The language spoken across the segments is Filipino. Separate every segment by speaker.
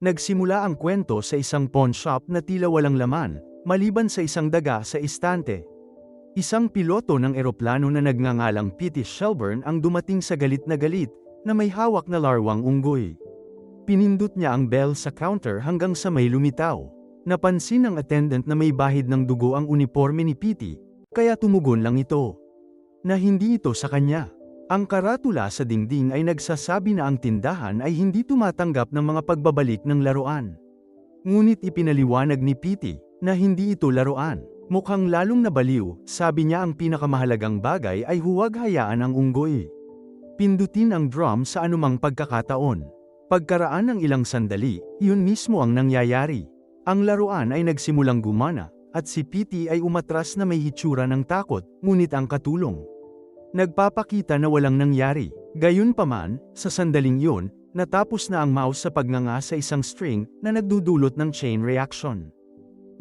Speaker 1: Nagsimula ang kwento sa isang pawn shop na tila walang laman, maliban sa isang daga sa istante. Isang piloto ng eroplano na nagngangalang P.T. Shelburne ang dumating sa galit na galit, na may hawak na larwang unggoy. Pinindot niya ang bell sa counter hanggang sa may lumitaw. Napansin ng attendant na may bahid ng dugo ang uniforme ni P.T., kaya tumugon lang ito. Na hindi ito sa kanya. Ang karatula sa dingding ay nagsasabi na ang tindahan ay hindi tumatanggap ng mga pagbabalik ng laruan. Ngunit ipinaliwanag ni Piti na hindi ito laruan. Mukhang lalong nabaliw, sabi niya ang pinakamahalagang bagay ay huwag hayaan ang unggoy. Pindutin ang drum sa anumang pagkakataon. Pagkaraan ng ilang sandali, yun mismo ang nangyayari. Ang laruan ay nagsimulang gumana, at si Piti ay umatras na may hitsura ng takot, ngunit ang katulong. Nagpapakita na walang nangyari. Gayunpaman, sa sandaling yun, natapos na ang mouse sa pagnganga sa isang string na nagdudulot ng chain reaction.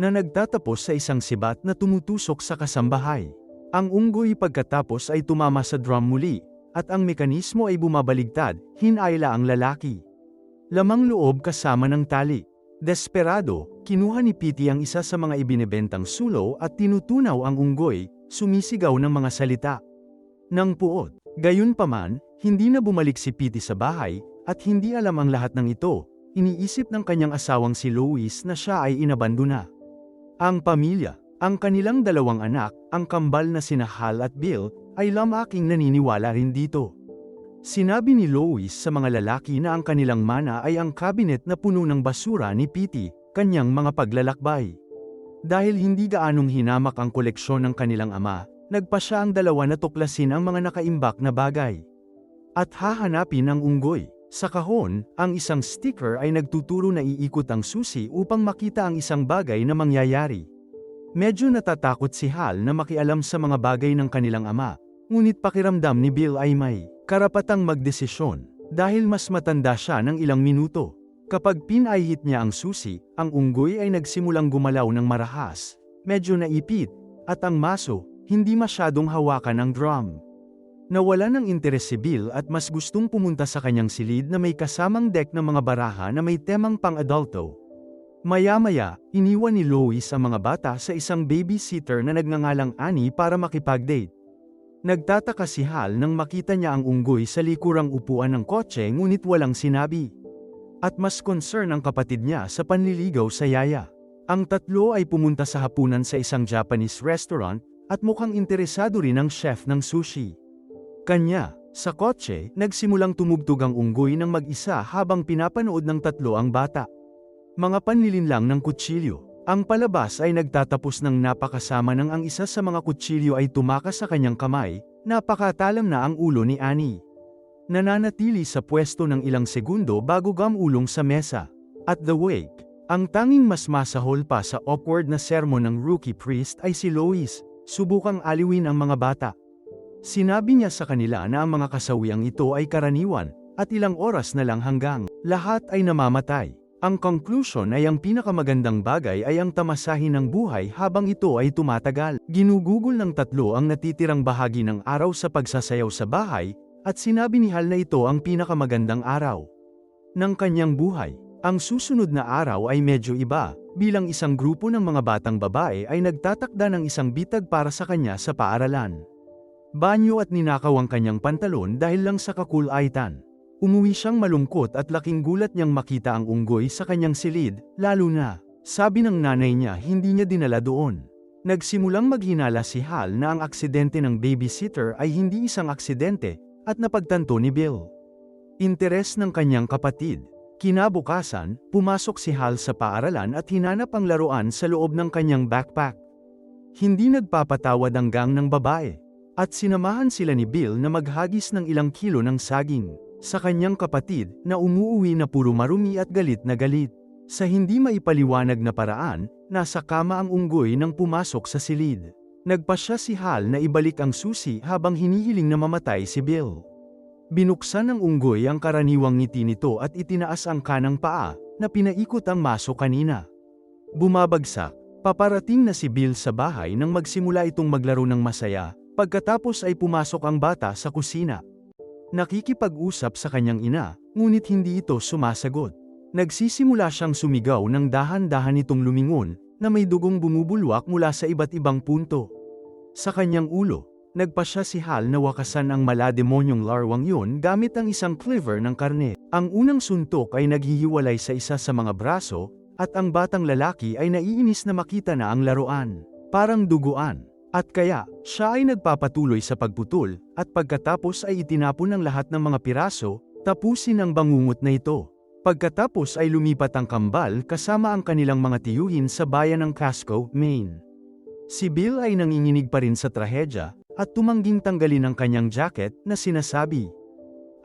Speaker 1: Na nagtatapos sa isang sibat na tumutusok sa kasambahay. Ang unggoy pagkatapos ay tumama sa drum muli, at ang mekanismo ay bumabaligtad, hinayla ang lalaki. Lamang loob kasama ng tali. Desperado, kinuha ni Piti ang isa sa mga ibinebentang sulo at tinutunaw ang unggoy, sumisigaw ng mga salita. Nang puot, gayunpaman, hindi na bumalik si Piti sa bahay, at hindi alam ang lahat ng ito, iniisip ng kanyang asawang si Louis na siya ay inabandona. Ang pamilya, ang kanilang dalawang anak, ang kambal na sina Hal at Bill, ay lamaking naniniwala rin dito. Sinabi ni Louis sa mga lalaki na ang kanilang mana ay ang kabinet na puno ng basura ni Piti, kanyang mga paglalakbay. Dahil hindi gaanong hinamak ang koleksyon ng kanilang ama, nagpa siya ang dalawa na tuklasin ang mga nakaimbak na bagay. At hahanapin ang unggoy. Sa kahon, ang isang sticker ay nagtuturo na iikot ang susi upang makita ang isang bagay na mangyayari. Medyo natatakot si Hal na makialam sa mga bagay ng kanilang ama, ngunit pakiramdam ni Bill ay may karapatang magdesisyon, dahil mas matanda siya ng ilang minuto. Kapag pinahit niya ang susi, ang unggoy ay nagsimulang gumalaw ng marahas, medyo naipit, at ang maso, hindi masyadong hawakan ang drum. Nawala ng interes si Bill at mas gustong pumunta sa kanyang silid na may kasamang deck ng mga baraha na may temang pang-adulto. Maya-maya, iniwan ni Lois ang mga bata sa isang babysitter na nagngangalang Annie para makipag-date. Nagtataka si Hal nang makita niya ang unggoy sa likurang upuan ng kotse ngunit walang sinabi. At mas concern ang kapatid niya sa panliligaw sa yaya. Ang tatlo ay pumunta sa hapunan sa isang Japanese restaurant, at mukhang interesado rin ang chef ng sushi. Kanya, sa kotse, nagsimulang tumugtog ang unggoy ng mag-isa habang pinapanood ng tatlo ang bata. Mga panlilin lang ng kutsilyo. Ang palabas ay nagtatapos ng napakasama nang ang isa sa mga kutsilyo ay tumakas sa kanyang kamay, napakatalam na ang ulo ni Annie. Nananatili sa pwesto ng ilang segundo bago gamulong sa mesa. At the wake, ang tanging mas masahol pa sa awkward na sermon ng rookie priest ay si Lois, subukang aliwin ang mga bata. Sinabi niya sa kanila na ang mga kasawiang ito ay karaniwan, at ilang oras na lang hanggang lahat ay namamatay. Ang conclusion ay ang pinakamagandang bagay ay ang tamasahin ng buhay habang ito ay tumatagal. Ginugugol ng tatlo ang natitirang bahagi ng araw sa pagsasayaw sa bahay, at sinabi ni Hal na ito ang pinakamagandang araw ng kanyang buhay. Ang susunod na araw ay medyo iba, bilang isang grupo ng mga batang babae ay nagtatakda ng isang bitag para sa kanya sa paaralan. Banyo at ninakaw ang kanyang pantalon dahil lang sa kakulaitan. Umuwi siyang malungkot at laking gulat niyang makita ang unggoy sa kanyang silid, lalo na, sabi ng nanay niya hindi niya dinala doon. Nagsimulang maghinala si Hal na ang aksidente ng babysitter ay hindi isang aksidente, at napagtanto ni Bill. Interes ng kanyang kapatid, Kinabukasan, pumasok si Hal sa paaralan at hinanap ang laruan sa loob ng kanyang backpack. Hindi nagpapatawad ang gang ng babae. At sinamahan sila ni Bill na maghagis ng ilang kilo ng saging. Sa kanyang kapatid, na umuuwi na puro marumi at galit na galit. Sa hindi maipaliwanag na paraan, nasa kama ang unggoy nang pumasok sa silid. Nagpasya si Hal na ibalik ang susi habang hinihiling na mamatay si Bill. Binuksan ng unggoy ang karaniwang ngiti nito at itinaas ang kanang paa, na pinaikot ang maso kanina. Bumabagsak, paparating na si Bill sa bahay nang magsimula itong maglaro ng masaya, pagkatapos ay pumasok ang bata sa kusina. Nakikipag-usap sa kanyang ina, ngunit hindi ito sumasagot. Nagsisimula siyang sumigaw ng dahan-dahan itong lumingon, na may dugong bumubulwak mula sa iba't ibang punto. Sa kanyang ulo, nagpasya si Hal na wakasan ang malademonyong larwang yun gamit ang isang cleaver ng karne. Ang unang suntok ay naghihiwalay sa isa sa mga braso, at ang batang lalaki ay naiinis na makita na ang laruan. Parang duguan. At kaya, siya ay nagpapatuloy sa pagputol, at pagkatapos ay itinapon ang lahat ng mga piraso, tapusin ang bangungot na ito. Pagkatapos ay lumipat ang kambal kasama ang kanilang mga tiyuhin sa bayan ng Casco, Maine. Si Bill ay nanginginig pa rin sa trahedya, at tumangging tanggalin ang kanyang jacket na sinasabi.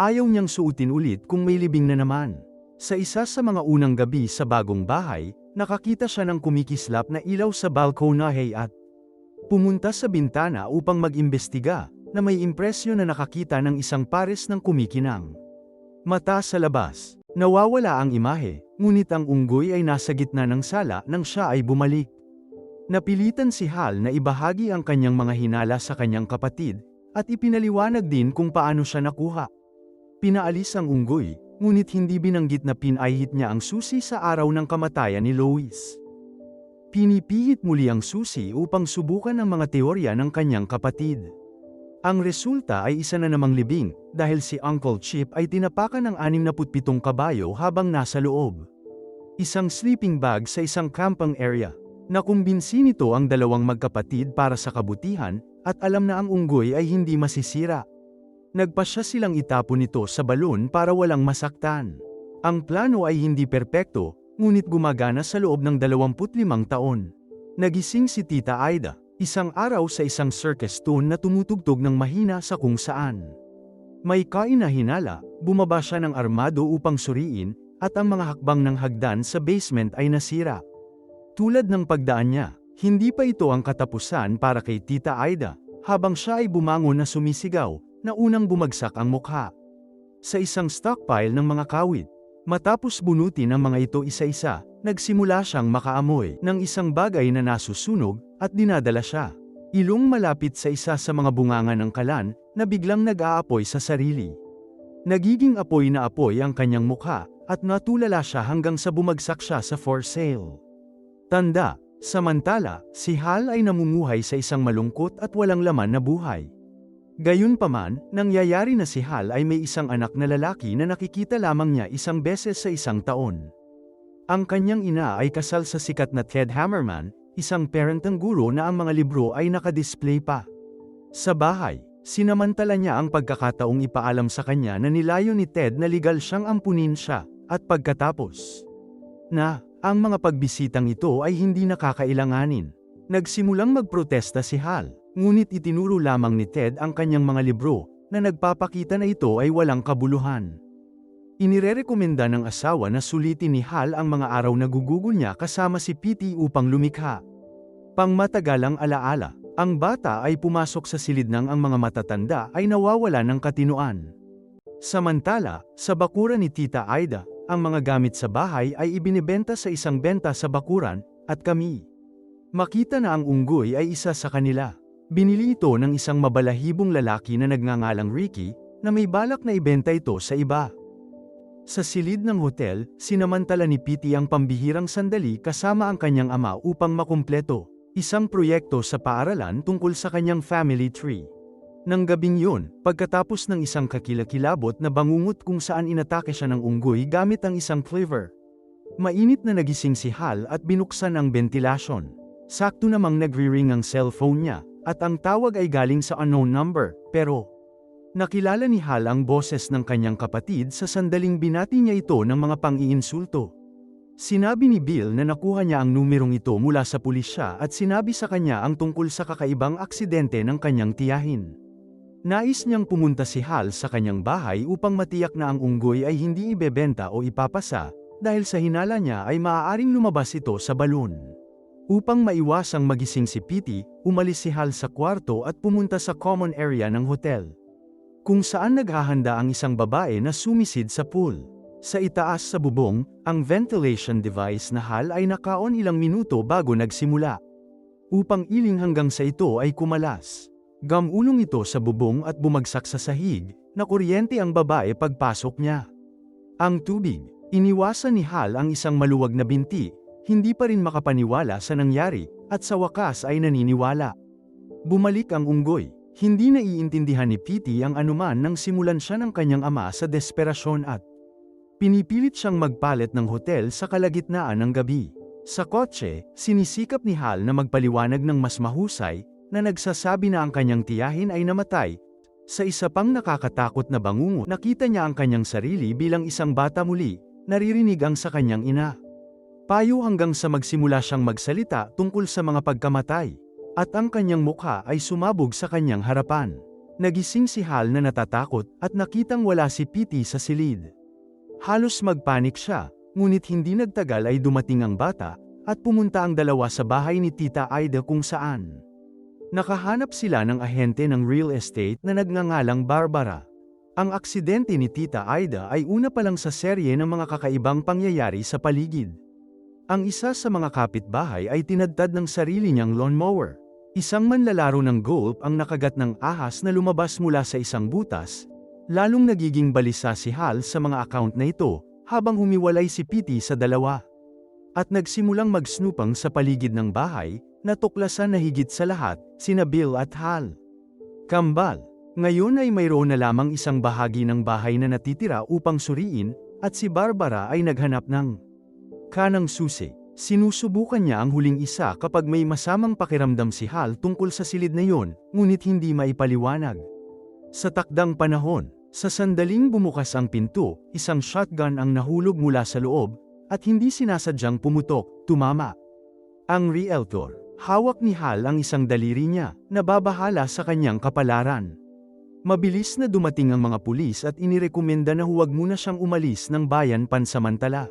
Speaker 1: Ayaw niyang suotin ulit kung may libing na naman. Sa isa sa mga unang gabi sa bagong bahay, nakakita siya ng kumikislap na ilaw sa balkonahe at pumunta sa bintana upang mag-imbestiga, na may impresyon na nakakita ng isang pares ng kumikinang. Mata sa labas, Nawawala ang imahe, ngunit ang unggoy ay nasa gitna ng sala nang siya ay bumalik. Napilitan si Hal na ibahagi ang kanyang mga hinala sa kanyang kapatid, at ipinaliwanag din kung paano siya nakuha. Pinaalis ang unggoy, ngunit hindi binanggit na pinahit niya ang susi sa araw ng kamatayan ni Lois. Pinipihit muli ang susi upang subukan ang mga teorya ng kanyang kapatid. Ang resulta ay isa na namang libing, dahil si Uncle Chip ay tinapakan ng 67 kabayo habang nasa loob. Isang sleeping bag sa isang camping area. Nakumbinsi nito ang dalawang magkapatid para sa kabutihan, at alam na ang unggoy ay hindi masisira. Nagpasya silang itapon nito sa balon para walang masaktan. Ang plano ay hindi perpekto, ngunit gumagana sa loob ng 25 taon. Nagising si Tita Aida, Isang araw sa isang circus tune na tumutugtog ng mahina sa kung saan. May kainahinala, bumaba siya ng armado upang suriin, at ang mga hakbang ng hagdan sa basement ay nasira. Tulad ng pagdaan niya, hindi pa ito ang katapusan para kay Tita Aida, habang siya ay bumangon na sumisigaw, na unang bumagsak ang mukha. Sa isang stockpile ng mga kawit, matapos bunutin ang mga ito isa-isa, nagsimula siyang makaamoy ng isang bagay na nasusunog, at dinadala siya. Ilong malapit sa isa sa mga bunganga ng kalan, na biglang nag-aapoy sa sarili. Nagiging apoy na apoy ang kanyang mukha, at natulala siya hanggang sa bumagsak siya sa for sale. Tanda, samantala, si Hal ay namumuhay sa isang malungkot at walang laman na buhay. Gayunpaman, nangyayari na si Hal ay may isang anak na lalaki na nakikita lamang niya isang beses sa isang taon. Ang kanyang ina ay kasal sa sikat na Ted Hammerman, isang parentang guro na ang mga libro ay nakadisplay pa. Sa bahay, sinamantala niya ang pagkakataong ipaalam sa kanya na nilayo ni Ted na legal siyang ampunin siya, at pagkatapos na, ang mga pagbisitang ito ay hindi nakakailanganin. Nagsimulang magprotesta si Hal, ngunit itinuro lamang ni Ted ang kanyang mga libro, na nagpapakita na ito ay walang kabuluhan. Inirerekomenda ng asawa na sulitin ni Hal ang mga araw na gugugol niya kasama si Piti upang lumikha. Pangmatagalang alaala, ang bata ay pumasok sa silid ng ang mga matatanda ay nawawala ng katinuan. Samantala, sa bakuran ni Tita Aida, ang mga gamit sa bahay ay ibinibenta sa isang benta sa bakuran, at kami. Makita na ang unggoy ay isa sa kanila. Binili ito ng isang mabalahibong lalaki na nagngangalang Ricky, na may balak na ibenta ito sa iba. Sa silid ng hotel, sinamantala ni Piti ang pambihirang sandali kasama ang kanyang ama upang makumpleto, isang proyekto sa paaralan tungkol sa kanyang family tree. Nang gabing yun, pagkatapos ng isang kakilakilabot na bangungot kung saan inatake siya ng unggoy gamit ang isang cleaver. Mainit na nagising si Hal at binuksan ang ventilasyon. Sakto namang nagre-ring ang cellphone niya, at ang tawag ay galing sa unknown number, pero Nakilala ni Hal ang boses ng kanyang kapatid sa sandaling binati niya ito ng mga pang-iinsulto. Sinabi ni Bill na nakuha niya ang numerong ito mula sa pulisya at sinabi sa kanya ang tungkol sa kakaibang aksidente ng kanyang tiyahin. Nais niyang pumunta si Hal sa kanyang bahay upang matiyak na ang unggoy ay hindi ibebenta o ipapasa, dahil sa hinala niya ay maaaring lumabas ito sa balon. Upang maiwasang magising si Pity, umalis si Hal sa kwarto at pumunta sa common area ng hotel kung saan naghahanda ang isang babae na sumisid sa pool. Sa itaas sa bubong, ang ventilation device na hal ay nakaon ilang minuto bago nagsimula. Upang iling hanggang sa ito ay kumalas. Gamulong ito sa bubong at bumagsak sa sahig, na kuryente ang babae pagpasok niya. Ang tubig, Iniwasan ni Hal ang isang maluwag na binti, hindi pa rin makapaniwala sa nangyari, at sa wakas ay naniniwala. Bumalik ang unggoy, hindi naiintindihan ni Petey ang anuman nang simulan siya ng kanyang ama sa desperasyon at pinipilit siyang magpalit ng hotel sa kalagitnaan ng gabi. Sa kotse, sinisikap ni Hal na magpaliwanag ng mas mahusay, na nagsasabi na ang kanyang tiyahin ay namatay. Sa isa pang nakakatakot na bangungot, nakita niya ang kanyang sarili bilang isang bata muli, naririnig ang sa kanyang ina. Payo hanggang sa magsimula siyang magsalita tungkol sa mga pagkamatay. At ang kanyang mukha ay sumabog sa kanyang harapan. Nagising si Hal na natatakot at nakitang wala si Petey sa silid. Halos magpanik siya, ngunit hindi nagtagal ay dumating ang bata, at pumunta ang dalawa sa bahay ni Tita Aida kung saan. Nakahanap sila ng ahente ng real estate na nagngangalang Barbara. Ang aksidente ni Tita Aida ay una pa lang sa serye ng mga kakaibang pangyayari sa paligid. Ang isa sa mga kapitbahay ay tinadtad ng sarili niyang lawnmower. Isang manlalaro ng golf ang nakagat ng ahas na lumabas mula sa isang butas. Lalong nagiging balisa si Hal sa mga account na ito, habang humiwalay si Petey sa dalawa. At nagsimulang magsnupang sa paligid ng bahay, natuklasan na higit sa lahat, sina Bill at Hal. Kambal. Ngayon ay mayroon na lamang isang bahagi ng bahay na natitira upang suriin, at si Barbara ay naghanap ng kanang susi. Sinusubukan niya ang huling isa kapag may masamang pakiramdam si Hal tungkol sa silid na yon, ngunit hindi maipaliwanag. Sa takdang panahon, sa sandaling bumukas ang pinto, isang shotgun ang nahulog mula sa loob, at hindi sinasadyang pumutok, tumama. Ang realtor, hawak ni Hal ang isang daliri niya, nababahala sa kanyang kapalaran. Mabilis na dumating ang mga pulis at inirekomenda na huwag muna siyang umalis ng bayan pansamantala.